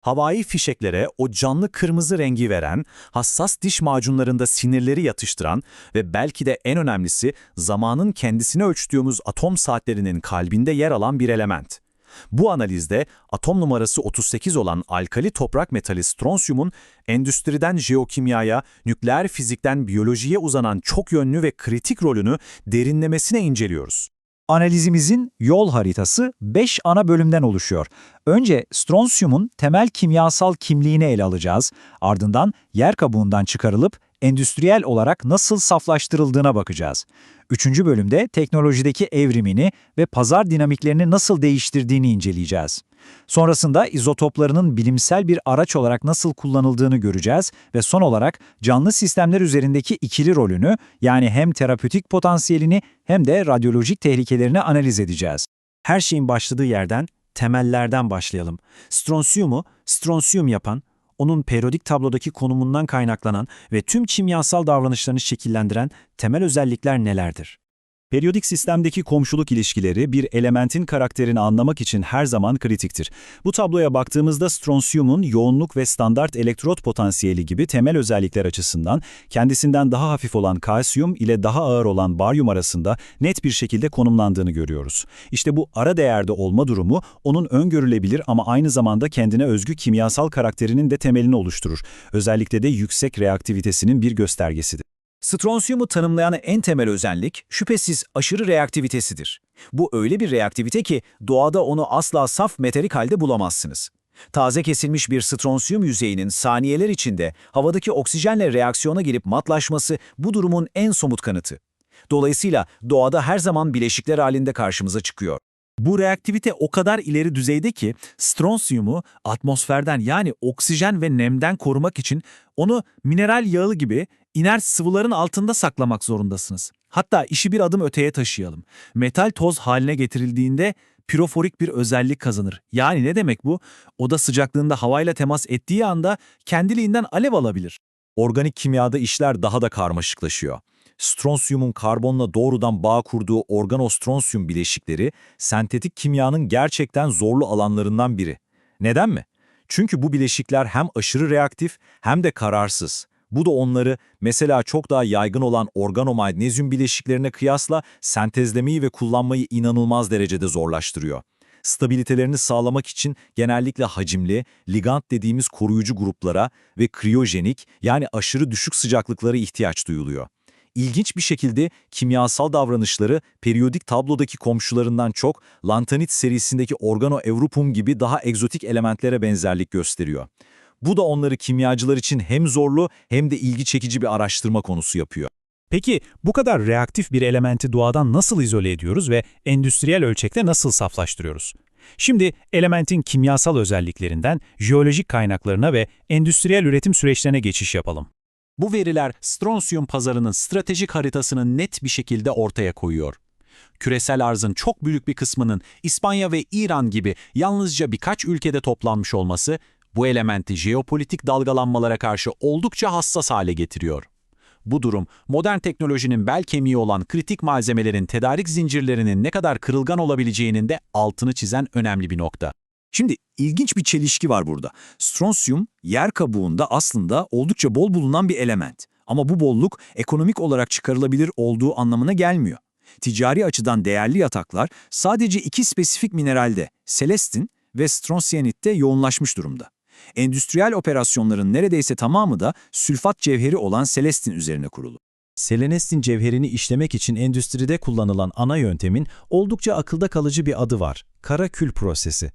Havai fişeklere o canlı kırmızı rengi veren, hassas diş macunlarında sinirleri yatıştıran ve belki de en önemlisi zamanın kendisini ölçtüğümüz atom saatlerinin kalbinde yer alan bir element. Bu analizde atom numarası 38 olan alkali toprak metali stronsiyumun endüstriden jeokimyaya, nükleer fizikten biyolojiye uzanan çok yönlü ve kritik rolünü derinlemesine inceliyoruz. Analizimizin yol haritası 5 ana bölümden oluşuyor. Önce stronsiyumun temel kimyasal kimliğini ele alacağız. Ardından yer kabuğundan çıkarılıp endüstriyel olarak nasıl saflaştırıldığına bakacağız. Üçüncü bölümde teknolojideki evrimini ve pazar dinamiklerini nasıl değiştirdiğini inceleyeceğiz. Sonrasında izotoplarının bilimsel bir araç olarak nasıl kullanıldığını göreceğiz ve son olarak canlı sistemler üzerindeki ikili rolünü yani hem terapötik potansiyelini hem de radyolojik tehlikelerini analiz edeceğiz. Her şeyin başladığı yerden, temellerden başlayalım. Stronsiyumu, stronsiyum yapan, onun periyodik tablodaki konumundan kaynaklanan ve tüm kimyasal davranışlarını şekillendiren temel özellikler nelerdir? Periyodik sistemdeki komşuluk ilişkileri bir elementin karakterini anlamak için her zaman kritiktir. Bu tabloya baktığımızda stronsiyumun yoğunluk ve standart elektrot potansiyeli gibi temel özellikler açısından kendisinden daha hafif olan kalsiyum ile daha ağır olan baryum arasında net bir şekilde konumlandığını görüyoruz. İşte bu ara değerde olma durumu onun öngörülebilir ama aynı zamanda kendine özgü kimyasal karakterinin de temelini oluşturur. Özellikle de yüksek reaktivitesinin bir göstergesidir. Stronsiyumu tanımlayan en temel özellik şüphesiz aşırı reaktivitesidir. Bu öyle bir reaktivite ki doğada onu asla saf metalik halde bulamazsınız. Taze kesilmiş bir stronsiyum yüzeyinin saniyeler içinde havadaki oksijenle reaksiyona girip matlaşması bu durumun en somut kanıtı. Dolayısıyla doğada her zaman bileşikler halinde karşımıza çıkıyor. Bu reaktivite o kadar ileri düzeyde ki stronsiyumu atmosferden yani oksijen ve nemden korumak için onu mineral yağı gibi inert sıvıların altında saklamak zorundasınız. Hatta işi bir adım öteye taşıyalım. Metal toz haline getirildiğinde piroforik bir özellik kazanır. Yani ne demek bu? Oda sıcaklığında havayla temas ettiği anda kendiliğinden alev alabilir. Organik kimyada işler daha da karmaşıklaşıyor. Stronsiyumun karbonla doğrudan bağ kurduğu organostronsiyum bileşikleri sentetik kimyanın gerçekten zorlu alanlarından biri. Neden mi? Çünkü bu bileşikler hem aşırı reaktif hem de kararsız. Bu da onları mesela çok daha yaygın olan organomagnezyum bileşiklerine kıyasla sentezlemeyi ve kullanmayı inanılmaz derecede zorlaştırıyor. Stabilitelerini sağlamak için genellikle hacimli, ligand dediğimiz koruyucu gruplara ve kriyojenik yani aşırı düşük sıcaklıklara ihtiyaç duyuluyor. İlginç bir şekilde kimyasal davranışları periyodik tablodaki komşularından çok lantanit serisindeki organoevrupum gibi daha egzotik elementlere benzerlik gösteriyor. Bu da onları kimyacılar için hem zorlu hem de ilgi çekici bir araştırma konusu yapıyor. Peki bu kadar reaktif bir elementi doğadan nasıl izole ediyoruz ve endüstriyel ölçekte nasıl saflaştırıyoruz? Şimdi elementin kimyasal özelliklerinden jeolojik kaynaklarına ve endüstriyel üretim süreçlerine geçiş yapalım. Bu veriler stronsiyum pazarının stratejik haritasını net bir şekilde ortaya koyuyor. Küresel arzın çok büyük bir kısmının İspanya ve İran gibi yalnızca birkaç ülkede toplanmış olması bu elementi jeopolitik dalgalanmalara karşı oldukça hassas hale getiriyor. Bu durum, modern teknolojinin bel kemiği olan kritik malzemelerin tedarik zincirlerinin ne kadar kırılgan olabileceğinin de altını çizen önemli bir nokta. Şimdi ilginç bir çelişki var burada. Stronsiyum, yer kabuğunda aslında oldukça bol bulunan bir element. Ama bu bolluk ekonomik olarak çıkarılabilir olduğu anlamına gelmiyor. Ticari açıdan değerli yataklar sadece iki spesifik mineralde, selestin ve stronsiyanitte yoğunlaşmış durumda. Endüstriyel operasyonların neredeyse tamamı da sülfat cevheri olan selestin üzerine kurulu. Selenestin cevherini işlemek için endüstride kullanılan ana yöntemin oldukça akılda kalıcı bir adı var. Kara kül prosesi.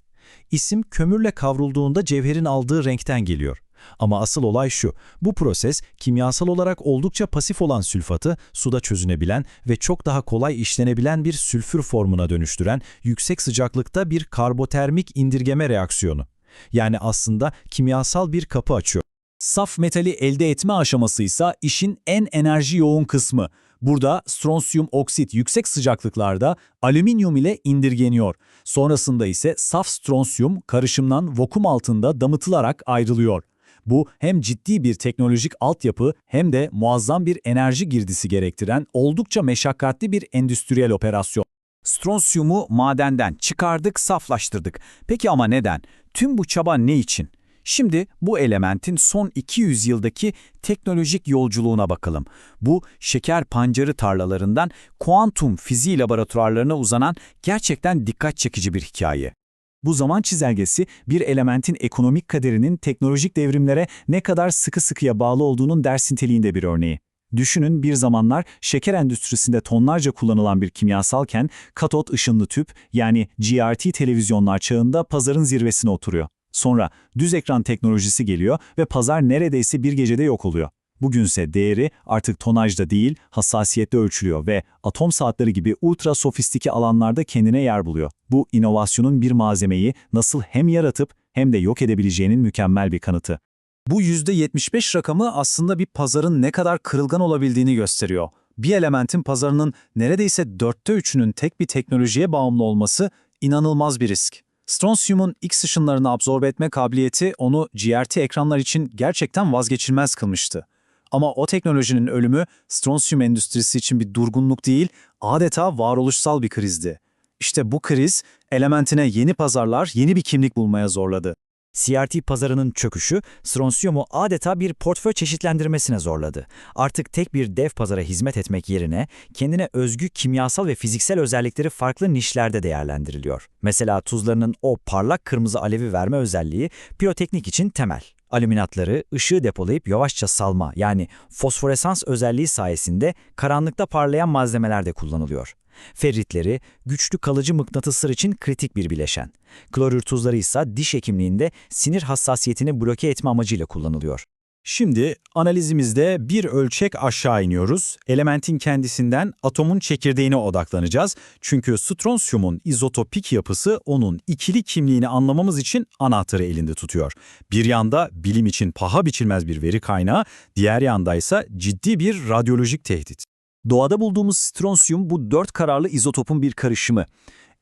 İsim kömürle kavrulduğunda cevherin aldığı renkten geliyor. Ama asıl olay şu, bu proses kimyasal olarak oldukça pasif olan sülfatı suda çözünebilen ve çok daha kolay işlenebilen bir sülfür formuna dönüştüren yüksek sıcaklıkta bir karbotermik indirgeme reaksiyonu. Yani aslında kimyasal bir kapı açıyor. Saf metali elde etme aşaması ise işin en enerji yoğun kısmı. Burada stronsiyum oksit yüksek sıcaklıklarda alüminyum ile indirgeniyor. Sonrasında ise saf stronsiyum karışımdan vakum altında damıtılarak ayrılıyor. Bu hem ciddi bir teknolojik altyapı hem de muazzam bir enerji girdisi gerektiren oldukça meşakkatli bir endüstriyel operasyon. Stronsiyumu madenden çıkardık, saflaştırdık. Peki ama neden? Tüm bu çaba ne için? Şimdi bu elementin son 200 yıldaki teknolojik yolculuğuna bakalım. Bu şeker pancarı tarlalarından kuantum fiziği laboratuvarlarına uzanan gerçekten dikkat çekici bir hikaye. Bu zaman çizelgesi bir elementin ekonomik kaderinin teknolojik devrimlere ne kadar sıkı sıkıya bağlı olduğunun ders niteliğinde bir örneği. Düşünün bir zamanlar şeker endüstrisinde tonlarca kullanılan bir kimyasalken katot ışınlı tüp yani GRT televizyonlar çağında pazarın zirvesine oturuyor. Sonra düz ekran teknolojisi geliyor ve pazar neredeyse bir gecede yok oluyor. Bugünse değeri artık tonajda değil, hassasiyette ölçülüyor ve atom saatleri gibi ultra sofistike alanlarda kendine yer buluyor. Bu inovasyonun bir malzemeyi nasıl hem yaratıp hem de yok edebileceğinin mükemmel bir kanıtı. Bu %75 rakamı aslında bir pazarın ne kadar kırılgan olabildiğini gösteriyor. Bir elementin pazarının neredeyse dörtte üçünün tek bir teknolojiye bağımlı olması inanılmaz bir risk. Stronsiyumun X ışınlarını absorbe etme kabiliyeti onu GRT ekranlar için gerçekten vazgeçilmez kılmıştı. Ama o teknolojinin ölümü stronsiyum endüstrisi için bir durgunluk değil, adeta varoluşsal bir krizdi. İşte bu kriz elementine yeni pazarlar, yeni bir kimlik bulmaya zorladı. CRT pazarının çöküşü, stronsiyumu adeta bir portföy çeşitlendirmesine zorladı. Artık tek bir dev pazara hizmet etmek yerine kendine özgü kimyasal ve fiziksel özellikleri farklı nişlerde değerlendiriliyor. Mesela tuzlarının o parlak kırmızı alevi verme özelliği piroteknik için temel. Alüminatları ışığı depolayıp yavaşça salma yani fosforesans özelliği sayesinde karanlıkta parlayan malzemelerde kullanılıyor. Ferritleri güçlü kalıcı mıknatıslar için kritik bir bileşen. Klorür tuzları ise diş hekimliğinde sinir hassasiyetini bloke etme amacıyla kullanılıyor. Şimdi analizimizde bir ölçek aşağı iniyoruz. Elementin kendisinden atomun çekirdeğine odaklanacağız. Çünkü stronsiyumun izotopik yapısı onun ikili kimliğini anlamamız için anahtarı elinde tutuyor. Bir yanda bilim için paha biçilmez bir veri kaynağı, diğer yanda ise ciddi bir radyolojik tehdit. Doğada bulduğumuz stronsiyum bu dört kararlı izotopun bir karışımı.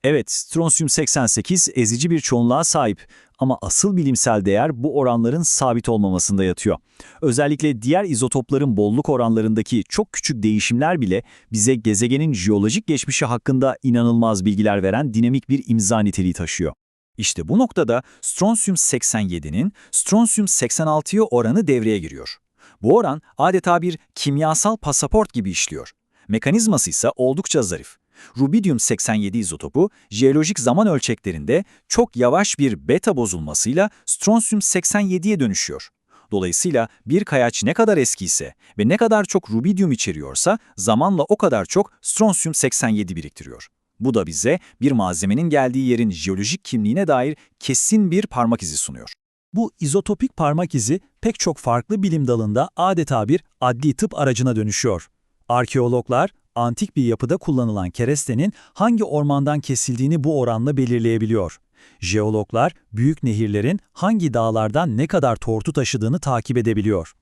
Evet, stronsiyum 88 ezici bir çoğunluğa sahip ama asıl bilimsel değer bu oranların sabit olmamasında yatıyor. Özellikle diğer izotopların bolluk oranlarındaki çok küçük değişimler bile bize gezegenin jeolojik geçmişi hakkında inanılmaz bilgiler veren dinamik bir imza niteliği taşıyor. İşte bu noktada stronsiyum 87'nin stronsiyum 86'ya oranı devreye giriyor. Bu oran adeta bir kimyasal pasaport gibi işliyor. Mekanizması ise oldukça zarif. Rubidium 87 izotopu jeolojik zaman ölçeklerinde çok yavaş bir beta bozulmasıyla stronsiyum 87'ye dönüşüyor. Dolayısıyla bir kayaç ne kadar eskiyse ve ne kadar çok rubidium içeriyorsa zamanla o kadar çok stronsiyum 87 biriktiriyor. Bu da bize bir malzemenin geldiği yerin jeolojik kimliğine dair kesin bir parmak izi sunuyor. Bu izotopik parmak izi pek çok farklı bilim dalında adeta bir adli tıp aracına dönüşüyor. Arkeologlar, antik bir yapıda kullanılan kerestenin hangi ormandan kesildiğini bu oranla belirleyebiliyor. Jeologlar, büyük nehirlerin hangi dağlardan ne kadar tortu taşıdığını takip edebiliyor.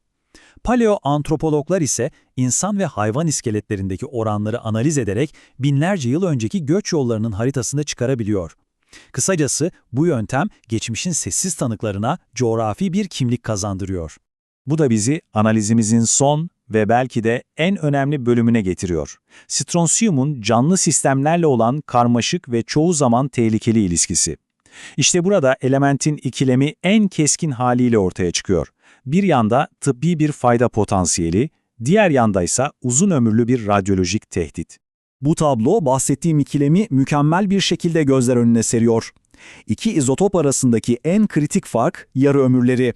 Paleoantropologlar ise insan ve hayvan iskeletlerindeki oranları analiz ederek binlerce yıl önceki göç yollarının haritasını çıkarabiliyor. Kısacası bu yöntem geçmişin sessiz tanıklarına coğrafi bir kimlik kazandırıyor. Bu da bizi analizimizin son ve belki de en önemli bölümüne getiriyor. Stronsiyumun canlı sistemlerle olan karmaşık ve çoğu zaman tehlikeli ilişkisi. İşte burada elementin ikilemi en keskin haliyle ortaya çıkıyor. Bir yanda tıbbi bir fayda potansiyeli, diğer yanda ise uzun ömürlü bir radyolojik tehdit. Bu tablo bahsettiğim ikilemi mükemmel bir şekilde gözler önüne seriyor. İki izotop arasındaki en kritik fark yarı ömürleri.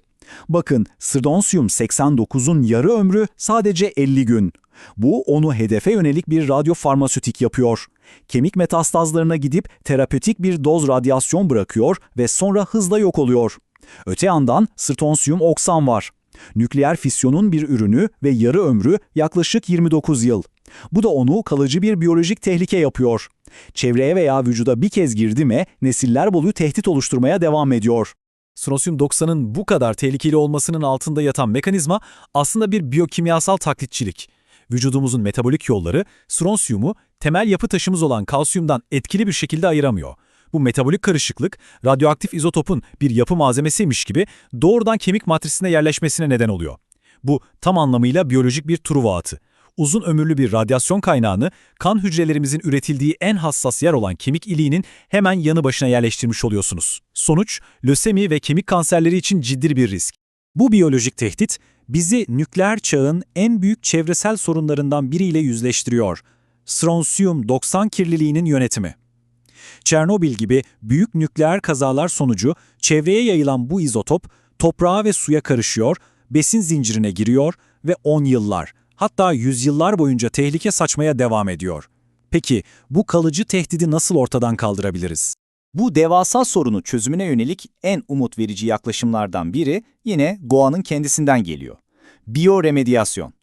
Bakın, strontium 89'un yarı ömrü sadece 50 gün. Bu onu hedefe yönelik bir radyofarmasötik yapıyor. Kemik metastazlarına gidip terapötik bir doz radyasyon bırakıyor ve sonra hızla yok oluyor. Öte yandan strontium oksan var. Nükleer fisyonun bir ürünü ve yarı ömrü yaklaşık 29 yıl. Bu da onu kalıcı bir biyolojik tehlike yapıyor. Çevreye veya vücuda bir kez girdi mi nesiller boyu tehdit oluşturmaya devam ediyor. Strontium 90'ın bu kadar tehlikeli olmasının altında yatan mekanizma aslında bir biyokimyasal taklitçilik. Vücudumuzun metabolik yolları stronsiyumu temel yapı taşımız olan kalsiyumdan etkili bir şekilde ayıramıyor. Bu metabolik karışıklık radyoaktif izotopun bir yapı malzemesiymiş gibi doğrudan kemik matrisine yerleşmesine neden oluyor. Bu tam anlamıyla biyolojik bir truva atı. Uzun ömürlü bir radyasyon kaynağını kan hücrelerimizin üretildiği en hassas yer olan kemik iliğinin hemen yanı başına yerleştirmiş oluyorsunuz. Sonuç, lösemi ve kemik kanserleri için ciddi bir risk. Bu biyolojik tehdit bizi nükleer çağın en büyük çevresel sorunlarından biriyle yüzleştiriyor. Stronsiyum 90 kirliliğinin yönetimi. Çernobil gibi büyük nükleer kazalar sonucu çevreye yayılan bu izotop toprağa ve suya karışıyor, besin zincirine giriyor ve 10 yıllar, hatta yüzyıllar boyunca tehlike saçmaya devam ediyor. Peki bu kalıcı tehdidi nasıl ortadan kaldırabiliriz? Bu devasa sorunu çözümüne yönelik en umut verici yaklaşımlardan biri yine Goa'nın kendisinden geliyor. Biyoremediyasyon.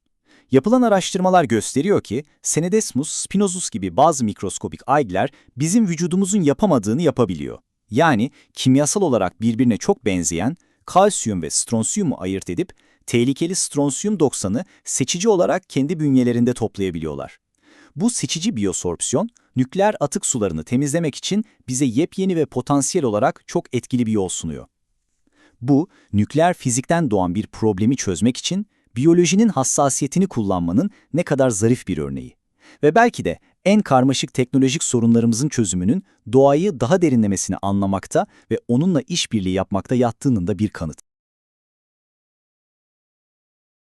Yapılan araştırmalar gösteriyor ki Senedesmus spinosus gibi bazı mikroskopik algler bizim vücudumuzun yapamadığını yapabiliyor. Yani kimyasal olarak birbirine çok benzeyen kalsiyum ve stronsiyumu ayırt edip tehlikeli stronsiyum 90'ı seçici olarak kendi bünyelerinde toplayabiliyorlar. Bu seçici biyosorpsiyon, nükleer atık sularını temizlemek için bize yepyeni ve potansiyel olarak çok etkili bir yol sunuyor. Bu, nükleer fizikten doğan bir problemi çözmek için biyolojinin hassasiyetini kullanmanın ne kadar zarif bir örneği. Ve belki de en karmaşık teknolojik sorunlarımızın çözümünün doğayı daha derinlemesine anlamakta ve onunla işbirliği yapmakta yattığının da bir kanıt.